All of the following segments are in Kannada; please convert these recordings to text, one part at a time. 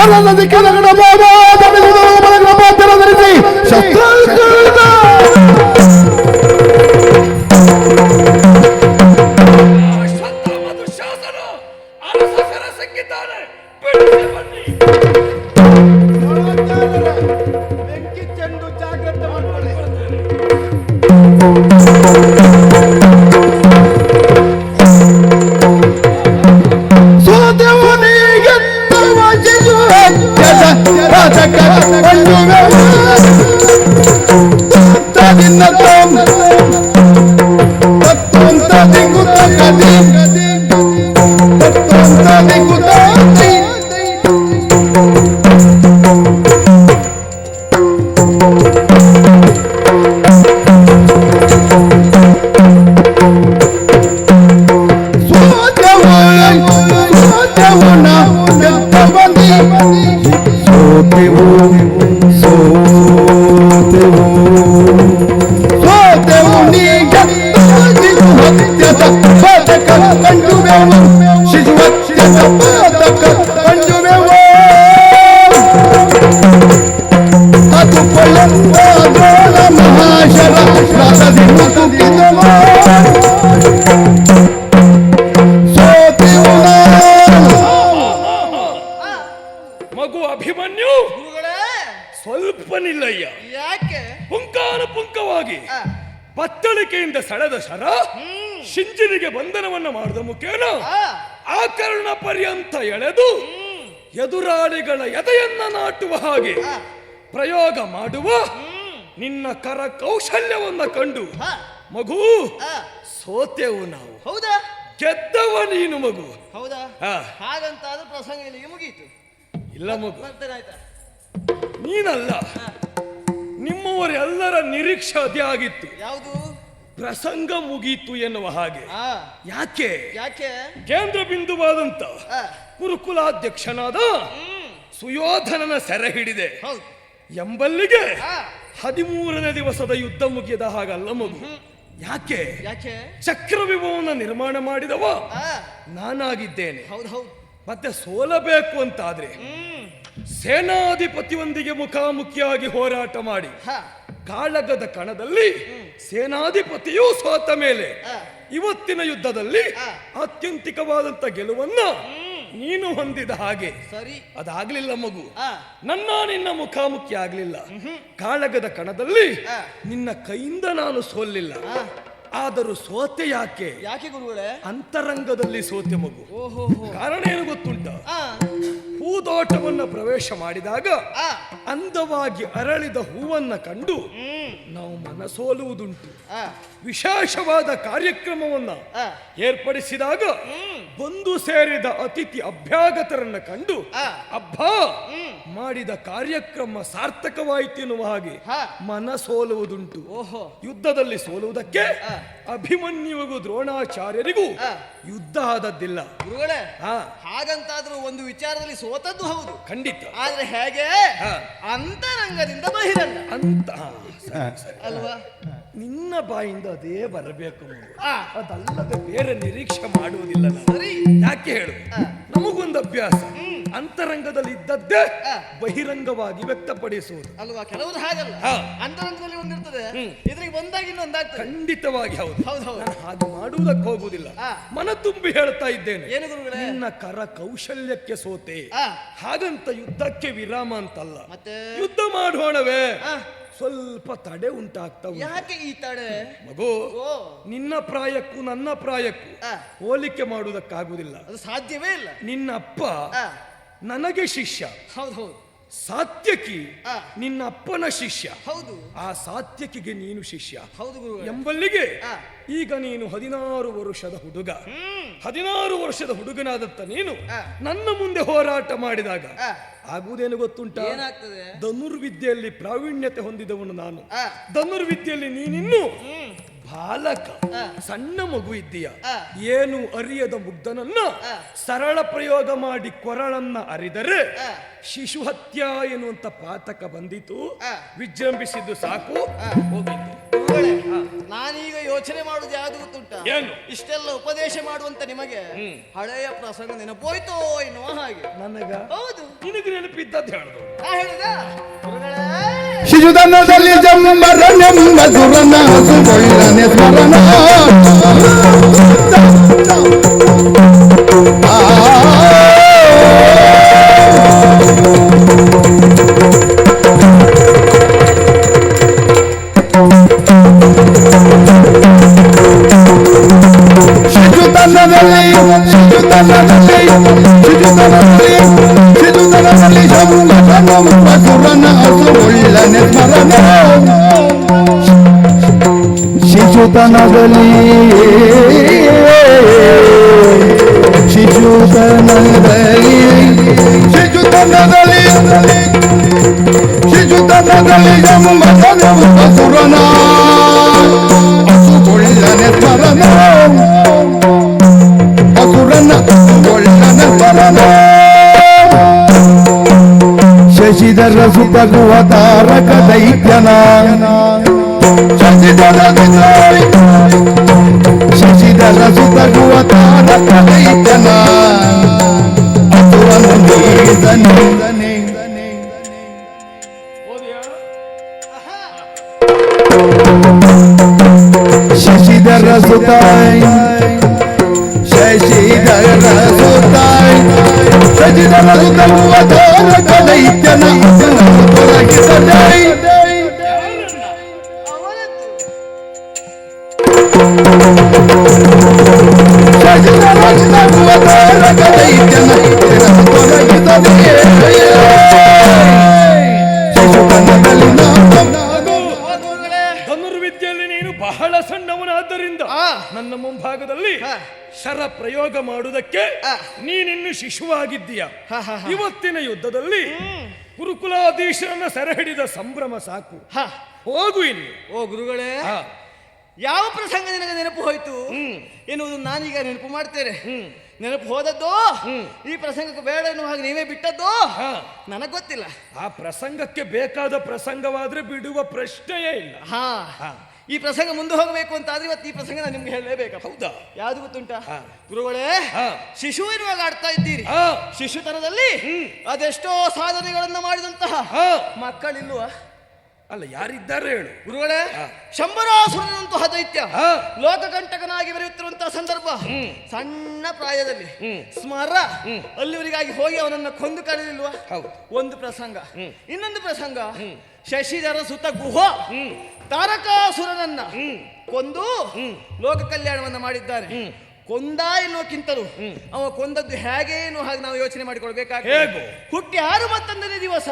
¡Ahora donde queda grabado! ಸ್ವಲ್ಪ ನಿಲ್ಲಯ್ಯ ಯಾಕೆ? ಪುಂಕಾನು ಪುಂಕವಾಗಿ ಬತ್ತಳಿಕೆಯಿಂದ ಸೆಳೆದ ಶರ ಶಿಂಜಿನಿಗೆ ಬಂಧನವನ್ನ ಮಾಡಿದ ಮುಖೇನ ಆ, ಕರ್ಣ ಪರ್ಯಂತ ಎಳೆದು ಎದುರಾಳಿಗಳ ಎದೆಯನ್ನ ನಾಟುವ ಹಾಗೆ ಪ್ರಯೋಗ ಮಾಡುವ ನಿನ್ನ ಕರ ಕೌಶಲ್ಯವನ್ನ ಕಂಡು ಮಗು ಸೋತೆವು ನಾವು. ಹೌದಾ? ಗೆದ್ದವ ನೀನು ಮಗು. ಹೌದಾ? ಹಾಗಂತ ಪ್ರಸಂಗ ಮುಗೀತು. ಇಲ್ಲ ಮಗು. ನೀನಲ್ಲ ನಿಮ್ಮವರೆಲ್ಲರ ನಿರೀಕ್ಷೆ ಅದೇ ಆಗಿತ್ತು. ಯಾವುದು? ಪ್ರಸಂಗ ಮುಗೀತು ಎನ್ನುವ ಹಾಗೆ. ಯಾಕೆ? ಯಾಕೆ? ಕೇಂದ್ರ ಬಿಂದುವಾದಂತ ಹ್ಮ್. ಸುಯೋಧನನ ಸೆರೆ ಹಿಡಿದೆ. ಹೌದು. ಎಂಬಲ್ಲಿಗೆ ಹದಿಮೂರನೇ ದಿವಸದ ಯುದ್ಧ ಮುಗಿಯದ ಹಾಗಲ್ಲ ಮಗು. ಯಾಕೆ? ಯಾಕೆ? ಚಕ್ರವಿಭವನ ನಿರ್ಮಾಣ ಮಾಡಿದವ? ನಾನಾಗಿದ್ದೇನೆ. ಹೌದು ಹೌದು. ಮತ್ತೆ ಸೋಲಬೇಕು ಅಂತಾದ್ರೆ ಸೇನಾಧಿಪತಿಯೊಂದಿಗೆ ಮುಖಾಮುಖಿಯಾಗಿ ಹೋರಾಟ ಮಾಡಿ. ಕಾಳಗದ ಕಣದಲ್ಲಿ ಸೇನಾಧಿಪತಿಯೂ ಸೋತ ಮೇಲೆ ಇವತ್ತಿನ ಯುದ್ಧದಲ್ಲಿ. ಅತ್ಯಂತಿಕವಾದಂತ ಗೆಲುವನ್ನ ನೀನು ಹೊಂದಿದ ಹಾಗೆ. ಸರಿ. ಅದಾಗ್ಲಿಲ್ಲ ಮಗು. ನನ್ನ ನಿನ್ನ ಮುಖಾಮುಖಿ ಆಗ್ಲಿಲ್ಲ. ಕಾಳಗದ ಕಣದಲ್ಲಿ ನಿನ್ನ ಕೈಯಿಂದ ನಾನು ಸೋಲಿಲ್ಲ. ಆದರೂ ಸೋತೆ ಯಾಕೆ? ಯಾಕೆ ಗುರುಗಳೇ? ಅಂತರಂಗದಲ್ಲಿ ಸೋತೆ ಮಗು. ಓಹೋ ಕಾರಣ ಏನು ಗೊತ್ತುಂಟ? ಹೂದೋಟವನ್ನ ಪ್ರವೇಶ ಮಾಡಿದಾಗ ಆ. ಅಂದವಾಗಿ ಅರಳಿದ ಹೂವನ್ನ ಕಂಡು ನಾವು ಮನಸೋಲುವುದುಂಟು. ಆ. ವಿಶೇಷವಾದ ಕಾರ್ಯಕ್ರಮವನ್ನ ಏರ್ಪಡಿಸಿದಾಗ ಬಂದು ಸೇರಿದ ಅತಿಥಿ ಅಭ್ಯಾಗತರನ್ನ ಕಂಡು ಅಬ್ಬಾ ಮಾಡಿದ ಕಾರ್ಯಕ್ರಮ ಸಾರ್ಥಕವಾಯಿತು ಎನ್ನುವ ಹಾಗೆ ಹಾ. ಮನ ಸೋಲುವುದುಂಟು. ಓಹೋ. ಯುದ್ಧದಲ್ಲಿ ಸೋಲುವುದಕ್ಕೆ ಆ. ಅಭಿಮನ್ಯುವಿಗೂ ದ್ರೋಣಾಚಾರ್ಯರಿಗೂ ಆ. ಯುದ್ಧ ಆದದ್ದಿಲ್ಲ. ಹಾಗಂತಾದ್ರೂ ಒಂದು ವಿಚಾರದಲ್ಲಿ ಸೋತದ್ದು ಹೌದು. ಖಂಡಿತ. ಆದ್ರೆ ಹೇಗೆ? ಹಾ. ಅಂತರಂಗದಿಂದ ಬಹಿರಂಗ. ಅಂತ. ಅಲ್ವಾ? ನಿನ್ನ ಬಾಯಿಂದ ಅದೇ ಬರಬೇಕು ಅದಲ್ಲದೆ ಬೇರೆ ನಿರೀಕ್ಷೆ ಮಾಡುವುದಿಲ್ಲ ಸರಿ. ಯಾಕೆ ಹೇಳು. ನಮಗೊಂದು ಅಭ್ಯಾಸ. ಅಂತರಂಗದಲ್ಲಿ ಇದ್ದದ್ದೇ ಬಹಿರಂಗವಾಗಿ ವ್ಯಕ್ತಪಡಿಸುವುದು. ಅಲ್ವಾ? ಕೆಲವರು ಹಾಗಲ್ಲ. ಅಂತರಂಗದಲ್ಲಿ ಒಂದಿರ್ತದೆ. ಇದ್ರಿಗೆ ಬಂದಾಗ ಇನ್ನೊಂದಾಗ್ತದೆ ಖಂಡಿತವಾಗಿ ಹೌದು. ಹೌದು ಹೌದು. ಹಾಗೆ ಮಾಡುವುದಕ್ಕೆ ಹೋಗುವುದಿಲ್ಲ. ಮನ ತುಂಬಿ ಹೇಳ್ತಾ ಇದ್ದೇನೆ. ಏನು ನಿನ್ನ ಕರ ಕೌಶಲ್ಯಕ್ಕೆ ಸೋತೆ. ಹಾಗಂತ ಯುದ್ಧಕ್ಕೆ ವಿರಾಮ ಅಂತಲ್ಲ. ಮತ್ತೆ? ಯುದ್ಧ ಮಾಡೋಣವೇ ಸ್ವಲ್ಪ ತಡೆ ಉಂಟಾಗ್ತಾ ಯಾಕೆ ಈ ತಡೆ? ಮಗು ನಿನ್ನ ಪ್ರಾಯಕ್ಕೂ ನನ್ನ ಪ್ರಾಯಕ್ಕೂ ಹೋಲಿಕೆ ಮಾಡುವುದಕ್ಕಾಗುವುದಿಲ್ಲ. ಅದು ಸಾಧ್ಯವೇ ಇಲ್ಲ. ನಿನ್ನ ಅಪ್ಪ ನನಗೆ ಶಿಷ್ಯ. ಹೌದು ಹೌದು. ಸಾತ್ಯಕಿ. ನಿನ್ನ ಅಪ್ಪನ ಶಿಷ್ಯ. ಹೌದು. ಆ ಸಾತ್ಯಕಿಗೆ ನೀನು ಶಿಷ್ಯ. ಹೌದು ಗುರುಗಳೇ. ಎಂಬಲ್ಲಿಗೆ. ಈಗ ನೀನು ಹದಿನಾರು ವರ್ಷದ ಹುಡುಗ. ಹದಿನಾರು ವರ್ಷದ ಹುಡುಗನಾದತ್ತ ನೀನು. ನನ್ನ ಮುಂದೆ ಹೋರಾಟ ಮಾಡಿದಾಗ ಆಗುವುದೇನು ಗೊತ್ತುಂಟ? ಧನುರ್ವಿದ್ಯೆಯಲ್ಲಿ ಪ್ರಾವೀಣ್ಯತೆ ಹೊಂದಿದವನು ನಾನು. ಧನುರ್ವಿದ್ಯೆಯಲ್ಲಿ ನೀನಿನ್ನು ಬಾಲಕ. ಸಣ್ಣ ಮಗು ಇದ್ದೀಯ. ಏನು ಅರಿಯದ ಮುಗ್ಧನನ್ನ. ಸರಳ ಪ್ರಯೋಗ ಮಾಡಿ ಕೊರಳನ್ನ ಅರಿದರೆ. ಶಿಶು ಹತ್ಯಾ ಎನ್ನುವಂತ ಪಾತಕ ಬಂದಿತು. ವಿಜೃಂಭಿಸಿದ್ದು ಸಾಕು. ನಾನೀಗ ಯೋಚನೆ ಮಾಡುದು ಯಾವ್ದು ಗೊತ್ತುಂಟ? ಏನು? ಇಷ್ಟೆಲ್ಲ ಉಪದೇಶ ಮಾಡುವಂತ ನಿಮಗೆ ಹಳೆಯ ಪ್ರಸಂಗ ನೆನಪೋಯ್ತೋ ಎನ್ನುವ ಹಾಗೆ. ನನಗ? ಹೌದು. ನಿನಗೆ ನೆನಪಿದ್ದದ್ದು ಹೇಳುದು? ನಾ ಹೇಳಿದ ಗುರುಗಳೇ ಶಿಶುಧನದಲ್ಲಿ ಜಂಬರನೆಂಬ ಜಂಬರನೆಂಬ ಸುರನ ಸುಗೊಳ್ಳನೆ ಸ್ಮರಣ ಶಿಶುತನದಲ್ಲಿ ಶಿಶುತನದಲ್ಲಿ ಶಿಶುತನದಲ್ಲಿ ಶಿಶುತನದಲ್ಲಿ ಜಂಬರನೆಂಬ ಸುರನ ಸುಗೊಳ್ಳನೆ ಸ್ಮರಣ జరసు తగువ తారక దైత్యనా. శశిధర సుతగువ తారక దైత్యనా. అసురను నీదని. శశిధర సుతాయి ಹೋದ್ಯಾ ಶಶಿಧರ ಸುತಾಯ್ ಶಶಿಧರ ಸುತಾಯ್ ಶಶಿಧರ ಸುತಗುವ ತಾರಕ ದೈತ್ಯನ ಅಸುರನ ತೊಲಗಿಸದೆ ಅವನದ್ದು ಆ ಆ. ನೀನಿನ್ನು ಶಿಶುವಾಗಿದ್ದೀಯ. ಇವತ್ತಿನ ಯುದ್ಧದಲ್ಲಿ ಗುರುಕುಲಾಧೀಶರನ್ನ ಸೆರೆ ಹಿಡಿದ ಸಂಭ್ರಮ ಸಾಕು ಹ ಹೋಗು ಇನ್ನು ಓ ಗುರುಗಳೇ. ಯಾವ ಪ್ರಸಂಗ ನಿನಗೆ ನೆನಪು ಹೋಯಿತು. ಎನ್ನುವುದು ನಾನೀಗ ನೆನಪು ಮಾಡ್ತೇನೆ. ನೆನಪು ಹೋದದ್ದು. ಈ ಪ್ರಸಂಗಕ್ಕೆ ಬೇಡ ಎನ್ನುವ ಹಾಗೆ ನೀವೇ ಬಿಟ್ಟದ್ದು ನನಗೆ ಗೊತ್ತಿಲ್ಲ ಆ ಪ್ರಸಂಗಕ್ಕೆ ಬೇಕಾದ ಪ್ರಸಂಗವಾದ್ರೆ ಬಿಡುವ ಪ್ರಶ್ನೆಯೇ ಇಲ್ಲ ಹಾ ಹಾ. ಈ ಪ್ರಸಂಗ ಮುಂದೆ ಹೋಗಬೇಕು ಅಂತ ಆದ್ರೆ ಇವತ್ತು ಈ ಪ್ರಸಂಗ ನಾನು ನಿಮ್ಗೆ ಹೇಳಲೇಬೇಕು ಹೌದಾ ಯಾವ್ದು ಗೊತ್ತುಂಟ ಗುರುಗಳೇ ಹಾ. ಶಿಶು ಇರುವಾಗ ಆಡ್ತಾ ಇದ್ದೀರಿ. ಶಿಶುತನದಲ್ಲಿ ಹ್ಮ್. ಅದೆಷ್ಟೋ ಸಾಧನೆಗಳನ್ನ ಮಾಡಿದಂತಹ ಹಾ. ಮಕ್ಕಳಿಲ್ವಾ ಅಲ್ಲ ಯಾರಿದ್ದಾರೆ ಹೇಳು. ಗುರುಗಳೇ. ಶಂಬರಾಸುರನಂತಹ ದೈತ್ಯ. ಲೋಕಕಂಟಕನಾಗಿ ಬರೆಯುತ್ತಿರುವಂತಹ ಸಂದರ್ಭ. ಸಣ್ಣ ಪ್ರಾಯದಲ್ಲಿ. ಸ್ಮರ ಅಲ್ಲಿವರಿಗಾಗಿ ಹೋಗಿ ಅವನನ್ನ ಕೊಂದು ಕರೆದಿಲ್ವ ಒಂದು ಪ್ರಸಂಗ. ಇನ್ನೊಂದು ಪ್ರಸಂಗ. ಶಶಿಧರ ಸುತ ಗುಹ. ತಾರಕಾಸುರನನ್ನ. ಕೊಂದು ಲೋಕ ಕಲ್ಯಾಣವನ್ನ ಮಾಡಿದ್ದಾನೆ. ಹ್ಮ್. ಕೊಂದ ಎನ್ನುವಕ್ಕಿಂತಲೂ ಅವ ಕೊಂದದ್ದು ಹೇಗೆ ಏನು ಹಾಗೆ ನಾವು ಯೋಚನೆ ಮಾಡಿಕೊಳ್ಬೇಕಾಗ್ತದೆ? ಹುಟ್ಟಿ ಆರು ಮತ್ತೊಂದನೇ ದಿವಸ.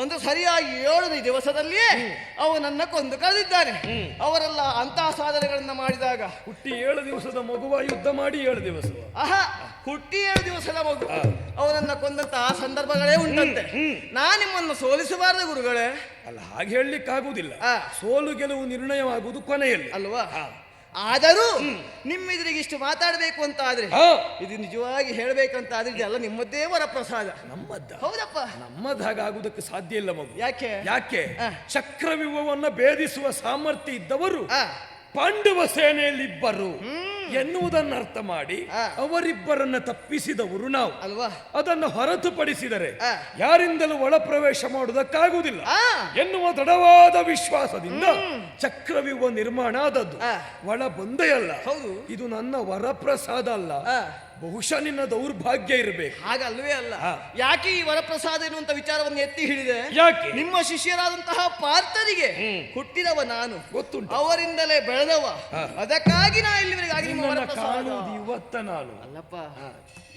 ಅಂದ್ರೆ ಸರಿಯಾಗಿ ಏಳನೇ ದಿವಸದಲ್ಲಿಯೇ ಅವನನ್ನ ಕೊಂದು ಕಳೆದಿದ್ದಾನೆ. ಅವರೆಲ್ಲ ಅಂತಹ ಸಾಧನೆಗಳನ್ನ ಮಾಡಿದಾಗ ಹುಟ್ಟಿ ಏಳು ದಿವಸದ ಮಗುವ ಯುದ್ಧ ಮಾಡಿ ಏಳು ದಿವಸ. ಆಹಾ ಹುಟ್ಟಿ ಏಳು ದಿವಸದ ಮಗು. ಅವನನ್ನ ಆ ಸಂದರ್ಭಗಳೇ ಉಂಟಂತೆ. ನಾ ನಿಮ್ಮನ್ನು ಸೋಲಿಸಬಾರದು ಗುರುಗಳೇ. ಅಲ್ಲ ಹಾಗೆ ಹೇಳಲಿಕ್ಕಾಗುವುದಿಲ್ಲ. ಸೋಲು ಗೆಲುವು ನಿರ್ಣಯವಾಗುವುದು ಕೊನೆಯಲ್ಲಿ. ಅಲ್ವಾ. ಆದರೂ ನಿಮ್ಮೆದುರಿಗೆ ಇಷ್ಟು ಮಾತಾಡಬೇಕು ಅಂತ ಆದ್ರೆ ಇದು ನಿಜವಾಗಿ ಹೇಳ್ಬೇಕಂತ ಆದ್ರೆ ಇದೆಲ್ಲ ನಿಮ್ಮದೇ ವರಪ್ರಸಾದ. ನಮ್ಮದ್ದ ಹೌದಪ್ಪ. ನಮ್ಮದಾಗುವುದಕ್ಕೆ ಸಾಧ್ಯ ಇಲ್ಲ ಮಗು. ಯಾಕೆ? ಯಾಕೆ. ಚಕ್ರವ್ಯೂಹವನ್ನ ಭೇದಿಸುವ ಸಾಮರ್ಥ್ಯ ಇದ್ದವರು ಪಾಂಡವ ಸೇನೆಯಲ್ಲಿ ಇಬ್ಬರು ಎನ್ನುವುದನ್ನು ಅರ್ಥ ಮಾಡಿ. ಅವರಿಬ್ಬರನ್ನ ತಪ್ಪಿಸಿದವರು ನಾವು ಅಲ್ವಾ ಅದನ್ನು ಹೊರತುಪಡಿಸಿದರೆ. ಯಾರಿಂದಲೂ ಒಳ ಪ್ರವೇಶ ಮಾಡುವುದಕ್ಕಾಗುವುದಿಲ್ಲ. ಎನ್ನುವ ದೃಢವಾದ ವಿಶ್ವಾಸದಿಂದ ಚಕ್ರವ್ಯೂಹ ನಿರ್ಮಾಣ ಆದದ್ದು. ಒಳ ಬಂದೇ ಅಲ್ಲ ಹೌದು. ಇದು ನನ್ನ ವರಪ್ರಸಾದ ಅಲ್ಲ. ಬಹುಶಃ ನಿನ್ನ ದೌರ್ಭಾಗ್ಯ ಇರಬೇಕು. ಹಾಗಲ್ವೇ ಅಲ್ಲ. ಯಾಕೆ ಈ ವರಪ್ರಸಾದ ಎನ್ನುವಂತ ವಿಚಾರವನ್ನು ಎತ್ತಿ ಹಿಡಿದೆ? ಯಾಕೆ? ನಿಮ್ಮ ಶಿಷ್ಯರಾದಂತಹ ಪಾರ್ಥರಿಗೆ ಹುಟ್ಟಿದವ ನಾನು. ಗೊತ್ತು ಅವರಿಂದಲೇ ಬೆಳೆದವ. ಅದಕ್ಕಾಗಿ ನಾ ಇಲ್ಲಿವರೆಗೆ ಇವತ್ತ ನಾನು. ಅಲ್ಲಪ್ಪ.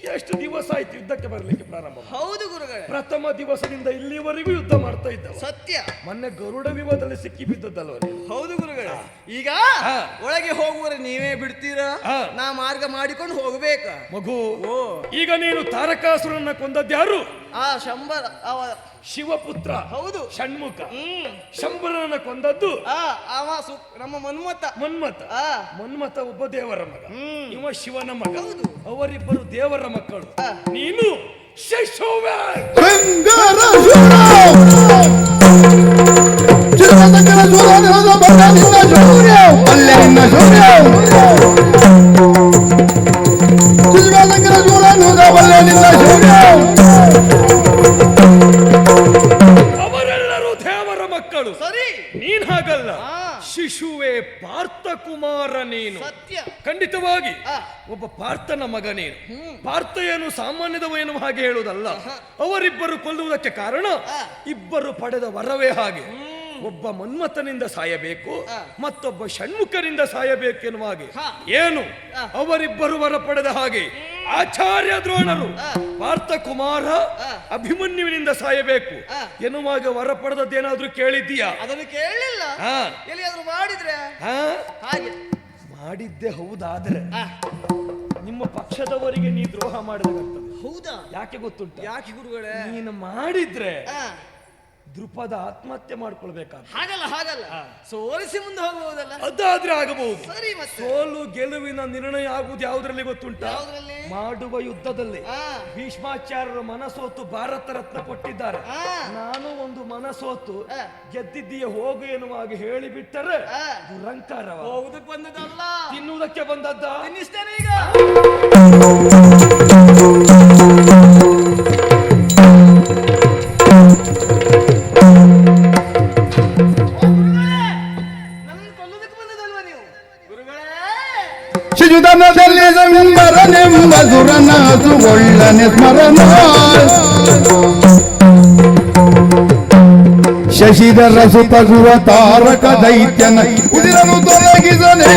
ಎಷ್ಟು ದಿವಸ ಆಯ್ತು ಯುದ್ಧಕ್ಕೆ ಬರಲಿಕ್ಕೆ ಪ್ರಾರಂಭ ಮಾಡಿ? ಹೌದು ಗುರುಗಳೇ. ಪ್ರಥಮ ದಿವಸದಿಂದ ಇಲ್ಲಿವರೆಗೂ ಯುದ್ಧ ಮಾಡ್ತಾ ಇದ್ದ ಸತ್ಯ. ಮೊನ್ನೆ ಗರುಡ ವಿವಾದದಲ್ಲಿ ಸಿಕ್ಕಿ ಬಿದ್ದದ್ದಲ್ವ ನೀನು? ಹೌದು ಗುರುಗಳ. ಈಗ. ಒಳಗೆ ಹೋಗುವರೆ ನೀವೇ ಬಿಡ್ತೀರಾ. ನಾ ಮಾರ್ಗ ಮಾಡಿಕೊಂಡು ಹೋಗ್ಬೇಕ? ಮಗು ಓ. ಈಗ ನೀನು ತಾರಕಾಸುರನ್ನ ಕೊಂದದ್ಯಾರು? ಆ ಶಂಬರ ಅವ ಶಿವಪುತ್ರ ಹೌದು. ಷಣ್ಮುಖ. ಹ್ಮ್. ಶಂಬರನ ಕೊಂದದ್ದು ಆ ಅವ ಸು ನಮ್ಮ ಮನ್ಮತ ಮನ್ಮತ ಆ. ಮನ್ಮತ ಒಬ್ಬ ದೇವರ ಮಗ. ಇವ ಶಿವನ ಮಗ. ಹೌದು. ಅವರಿಬ್ಬರು ದೇವರ ಮಕ್ಕಳು. ನೀನು ಶಶೋವ್ಯಾನ್. ಬೆಂಗರ ಜೋರ ಚಿತ್ರತಂಗರ ಶೌರ್ಯ ಪಾರ್ಥಕುಮಾರ ನೀನು. ಸತ್ಯ. ಖಂಡಿತವಾಗಿ. ಒಬ್ಬ ಪಾರ್ಥನ ಮಗ ನೀನು. ಪಾರ್ಥ ಏನು ಸಾಮಾನ್ಯದವ ಏನು ಹಾಗೆ ಹೇಳುವುದಲ್ಲ. ಅವರಿಬ್ಬರು ಕೊಲ್ಲುವುದಕ್ಕೆ ಕಾರಣ ಇಬ್ಬರು ಪಡೆದ ವರವೇ ಹಾಗೆ. ಒಬ್ಬ ಮನ್ಮಥನಿಂದ ಸಾಯಬೇಕು. ಮತ್ತೊಬ್ಬ ಷಣ್ಮುಖನಿಂದ ಸಾಯಬೇಕು ಎನ್ನುವ ಹಾಗೆ. ಏನು? ಅವರಿಬ್ಬರು ವರ ಪಡೆದ ಹಾಗೆ. ಆಚಾರ್ಯ ದ್ರೋಣರು. ಪಾರ್ಥ ಕುಮಾರ. ಅಭಿಮನ್ಯುವಿನಿಂದ ಸಾಯಬೇಕು. ಎನ್ನುವಾಗ ವರ ಪಡೆದದ್ದೇನಾದ್ರೂ ಕೇಳಿದ್ದೀಯಾ? ಅದನ್ನು ಕೇಳಲಿಲ್ಲ. ಎಲ್ಲಿಯಾದ್ರೂ ಮಾಡಿದ್ರೆ? ಹಾಗೆ. ಮಾಡಿದ್ದೆ ಹೌದಾದ್ರೆ. ನಿಮ್ಮ ಪಕ್ಷದವರಿಗೆ ನೀ ದ್ರೋಹ ಮಾಡಿದ್ರೆ ಹೌದಾ? ಯಾಕೆ ಗೊತ್ತುಂಟು? ಯಾಕೆ ಗುರುಗಳೇ? ನೀನು ಮಾಡಿದ್ರೆ ದೃಪದ ಆತ್ಮಹತ್ಯೆ ಮಾಡ್ಕೊಳ್ಬೇಕಾದ ಹಾಗಲ್ಲ ಹಾಗಲ್ಲ. ಸೋಲಿಸಿ ಮುಂದೆ ಹೋಗುವುದಲ್ಲ? ಅದಾದ್ರೆ ಆಗಬಹುದು. ಸರಿ ಮತ್ತೆ. ಸೋಲು ಗೆಲುವಿನ ನಿರ್ಣಯ ಆಗುವುದು ಯಾವುದರಲ್ಲಿ ಗೊತ್ತುಂಟ? ಯಾವುದ್ರಲ್ಲಿ? ಮಾಡುವ ಯುದ್ಧದಲ್ಲಿ. ಆ, ಭೀಷ್ಮಾಚಾರ್ಯರು ಮನಸೋತು ಭಾರತ ರತ್ನ ಕೊಟ್ಟಿದ್ದಾರೆ. ಆ. ನಾನು ಒಂದು ಮನಸೋತು ಆ. ಗೆದ್ದಿದ್ದೀಯ ಹೋಗು ಎನ್ನುವಾಗ ಹೇಳಿಬಿಟ್ಟರೆ ಆ. ದುರಂಕಾರವ ಹೋಗುದಕ್ಕೆ ಬಂದದಲ್ಲ ತಿನ್ನುವುದಕ್ಕೆ ಬಂದದ್ದ? ತಿನ್ನಿಸ್ತೇನೆ ಈಗ. ಒಳ್ಳನೆ ಸ್ಮರಣ ಶಶಿಧರ ಸುತಗುವ ತಾರಕ ದೈತ್ಯನ ಉದಿರನು ತೊಲಗಿದನೇ